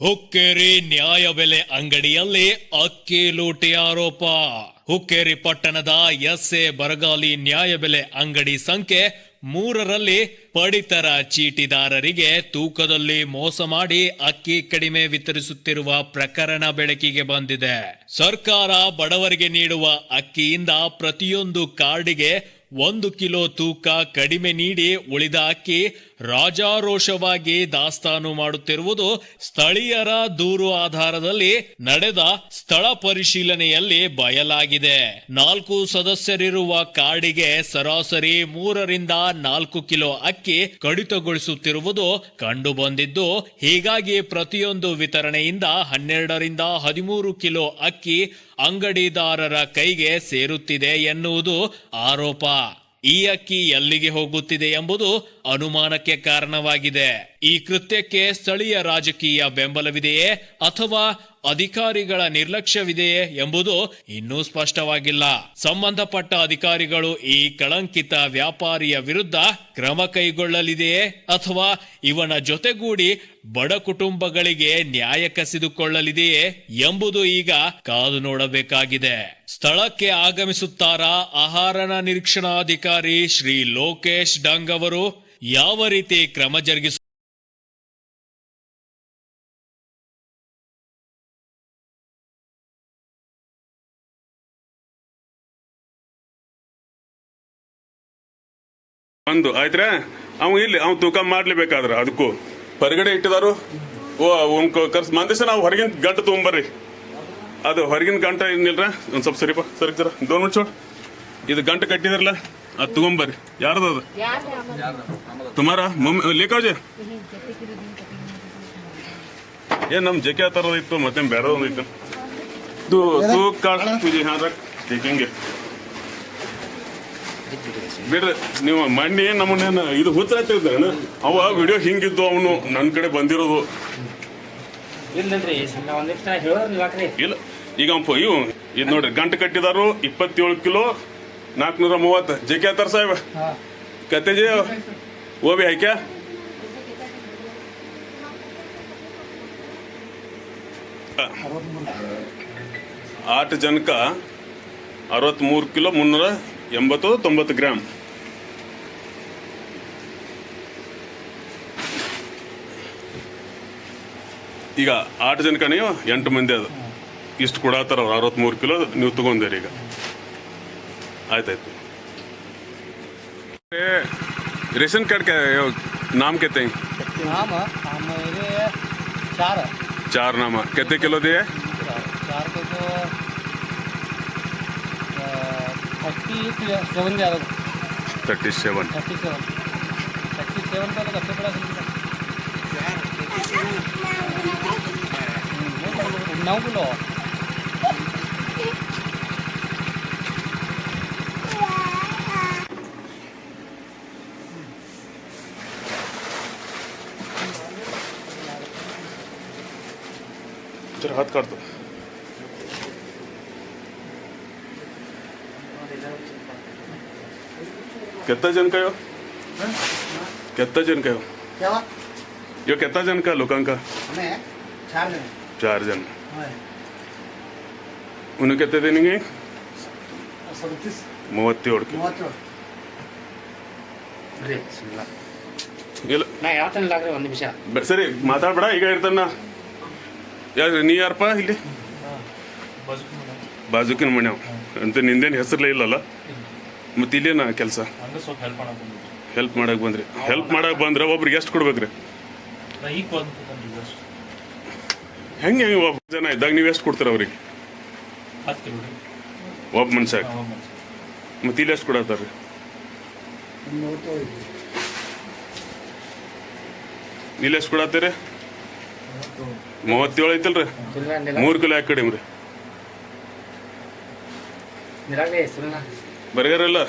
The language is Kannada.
ಹುಕ್ಕೇರಿ ನ್ಯಾಯಬೆಲೆ ಅಂಗಡಿಯಲ್ಲಿ ಅಕ್ಕಿ ಲೂಟಿ ಆರೋಪ. ಹುಕ್ಕೇರಿ ಪಟ್ಟಣದ ಎಸ್ ಎ ಬರಗಾಲಿ ನ್ಯಾಯಬೆಲೆ ಅಂಗಡಿ ಸಂಖ್ಯೆ ಮೂರರಲ್ಲಿ ಪಡಿತರ ಚೀಟಿದಾರರಿಗೆ ತೂಕದಲ್ಲಿ ಮೋಸ ಮಾಡಿ ಅಕ್ಕಿ ಕಡಿಮೆ ವಿತರಿಸುತ್ತಿರುವ ಪ್ರಕರಣ ಬೆಳಕಿಗೆ ಬಂದಿದೆ. ಸರ್ಕಾರ ಬಡವರಿಗೆ ನೀಡುವ ಅಕ್ಕಿಯಿಂದ ಪ್ರತಿಯೊಂದು ಕಾರ್ಡಿಗೆ ಒಂದು ಕಿಲೋ ತೂಕ ಕಡಿಮೆ ನೀಡಿ ಉಳಿದ ಅಕ್ಕಿ ರಾಜಾರೋಷವಾಗಿ ದಾಸ್ತಾನು ಮಾಡುತ್ತಿರುವುದು ಸ್ಥಳೀಯರ ದೂರು ಆಧಾರದಲ್ಲಿ ನಡೆದ ಸ್ಥಳ ಪರಿಶೀಲನೆಯಲ್ಲಿ ಬಯಲಾಗಿದೆ. ನಾಲ್ಕು ಸದಸ್ಯರಿರುವ ಕಾರ್ಡಿಗೆ ಸರಾಸರಿ ಮೂರರಿಂದ ನಾಲ್ಕು ಕಿಲೋ ಅಕ್ಕಿ ಕಡಿತಗೊಳಿಸುತ್ತಿರುವುದು ಕಂಡುಬಂದಿದ್ದು, ಹೀಗಾಗಿ ಪ್ರತಿಯೊಂದು ವಿತರಣೆಯಿಂದ ಹನ್ನೆರಡರಿಂದ ಹದಿಮೂರು ಕಿಲೋ ಅಕ್ಕಿ ಅಂಗಡಿದಾರರ ಕೈಗೆ ಸೇರುತ್ತಿದೆ ಎನ್ನುವುದು ಆರೋಪ. ಈ ಅಕ್ಕಿ ಎಲ್ಲಿಗೆ ಹೋಗುತ್ತಿದೆ ಎಂಬುದು ಅನುಮಾನಕ್ಕೆ ಕಾರಣವಾಗಿದೆ. ಈ ಕೃತ್ಯಕ್ಕೆ ಸ್ಥಳೀಯ ರಾಜಕೀಯ ಬೆಂಬಲವಿದೆಯೇ ಅಥವಾ ಅಧಿಕಾರಿಗಳ ನಿರ್ಲಕ್ಷ್ಯವಿದೆಯೇ ಎಂಬುದು ಇನ್ನೂ ಸ್ಪಷ್ಟವಾಗಿಲ್ಲ. ಸಂಬಂಧಪಟ್ಟ ಅಧಿಕಾರಿಗಳು ಈ ಕಳಂಕಿತ ವ್ಯಾಪಾರಿಯ ವಿರುದ್ಧ ಕ್ರಮ ಕೈಗೊಳ್ಳಲಿದೆಯೇ ಅಥವಾ ಇವನ ಜೊತೆಗೂಡಿ ಬಡ ಕುಟುಂಬಗಳಿಗೆ ನ್ಯಾಯ ಕಸಿದುಕೊಳ್ಳಲಿದೆಯೇ ಎಂಬುದು ಈಗ ಕಾದು ನೋಡಬೇಕಾಗಿದೆ. ಸ್ಥಳಕ್ಕೆ ಆಗಮಿಸುತ್ತಾರ ಆಹಾರನ ನಿರೀಕ್ಷಣಾಧಿಕಾರಿ ಶ್ರೀ ಲೋಕೇಶ್ ಡಂಗ್ ಅವರು? ಯಾವ ರೀತಿ ಕ್ರಮ ಜರುಗಿಸ ಒಂದು, ಆಯ್ತ್ರ? ಅವ ಇಲ್ಲಿ, ಅವ್ ತೂಕ ಮಾಡ್ಲೇಬೇಕಾದ್ರ, ಅದಕ್ಕೂ. ಹೊರಗಡೆ ಇಟ್ಟಿದಾರು? ಓ ಕರ್ಸ್ ಮಂದಿಸ ನಾವು ಹೊರಗಿನ ಗಂಟು ತೊಗೊಂಬರ್ರಿ. ಅದು ಹೊರಗಿನ ಗಂಟ ಏನಿಲ್ರ? ಒಂದು ಸ್ವಲ್ಪ ಸರಿಪ ಸರಿ ಸರ ದೋನ್ ಮಿನಿಟ್ ಚೋಡ್ ಇದು ಗಂಟ ಕಟ್ಟಿದಿರಲ್ಲ, ಅದು ತಗೊಂಬರ್ರಿ. ಯಾರದ ಅದು? ತುಮಾರ, ಮಮ್ಮಿ ಲೇಖಾಜೆ? ಏನ್ ನಮ್ ಜೆಕೆ ಆ ಇತ್ತು ಮತ್ತೆ ಬೇರೆ ಇತ್ತು. ಇದು ಬಿಡ್ರಿ, ನೀವು ಮಣ್ಣಿ ನಮ್ಮನ್ನೇನು ಇದು ತಿಳ್ತಾರೇನ ಅವ ವಿಡಿಯೋ ಹಿಂಗಿದ್ದು ಅವನು ನನ್ನ ಕಡೆ ಬಂದಿರೋದು. ಇಲ್ಲ ಈಗ ಇವು ಇದು ನೋಡ್ರಿ ಗಂಟು ಕಟ್ಟಿದಾರು ಇಪ್ಪತ್ತೇಳು ಕಿಲೋ ನಾಲ್ಕುನೂರ ಮೂವತ್ತು. ಜೆ ಕೆ ಆತಾರ ಸಾಹೇಬ ಕತೆ ಜಿ ಓ ಬಿ ಹಾಕ್ಯಾ? ಆಟ ಜನಕ ಅರವತ್ತ್ಮೂರು ಕಿಲೋ ಮುನ್ನೂರ ಎಂಬತ್ತು ತೊಂಬತ್ತು ಗ್ರಾಮ್. ಈಗ ಆಟು ಜನಕ ನೀವು ಎಂಟು ಮಂದಿ ಅದು ಇಷ್ಟು ಕೊಡತ್ತಾರ ಅವ್ರು ಅರವತ್ತ್ಮೂರು ಕಿಲೋ ನೀವು ತಗೊಂಡಿರಿ ಈಗ ಆಯ್ತಾಯ್ತು ए, रेशन कार्ड क्या है नाम कहते हैं नाम हमारे चार चार नाम कितने किलो दिए चार को तो थर्टी सेवन दिया thirty seven thirty seven thirty seven का तो सबसे बड़ा नौ किलो चल हाथ काट दो। कितना जन का यो? कितना जन का यो? क्या यो कितना जन का लोकांका? हमें चार जन। चार जन। ಉನಕ್ಕೆ ಎತ್ತದೆ ನಿಮಗೆ ಮೂವತ್ತೇಳು ಸರಿ ಮಾತಾಡ್ಬೇಡ ಈಗ ಇರ್ತಾನ ಯಾರು ನೀ ಯಾರಪ್ಪ ಇಲ್ಲಿ ಬಾಜುಕಿನ ಮನೆ ಅಂತ ನಿಂದೇನು ಹೆಸರಲ್ಲೇ ಇಲ್ಲಲ್ಲ ಮತ್ತೆ ಇಲ್ಲೇನ ಕೆಲಸ ಹೆಲ್ಪ್ ಮಾಡಕ್ಕೆ ಬಂದ್ರಿ ಹೆಲ್ಪ್ ಮಾಡಕ್ಕೆ ಬಂದ್ರೆ ಒಬ್ರಿಗೆ ಎಷ್ಟು ಕೊಡ್ಬೇಕ್ರಿ ಹೆಂಗೆ ಹೆಂಗೆ ಒಬ್ಬ ಜನ ಇದ್ದಾಗ ನೀವು ಎಷ್ಟು ಕೊಡ್ತೀರ ಅವ್ರಿಗೆ? ರೀ ಒಬ್ಬ ಮನುಷ್ಯ ಮತ್ತೆ ಇಲ್ಲಿ ಎಷ್ಟು ಕೊಡತ್ತಾರ್ರಿ? ಇಲ್ಲಿ ಎಷ್ಟು ಕೊಡತ್ತೀರಿ ಮೂವತ್ತೇಳು ಐತಲ್ರಿ. ಮೂರು ಕಿಲೋ ಯಾಕೆ ಸುಳ್ಳ ಬರ್ಗಾರಲ್ಲ?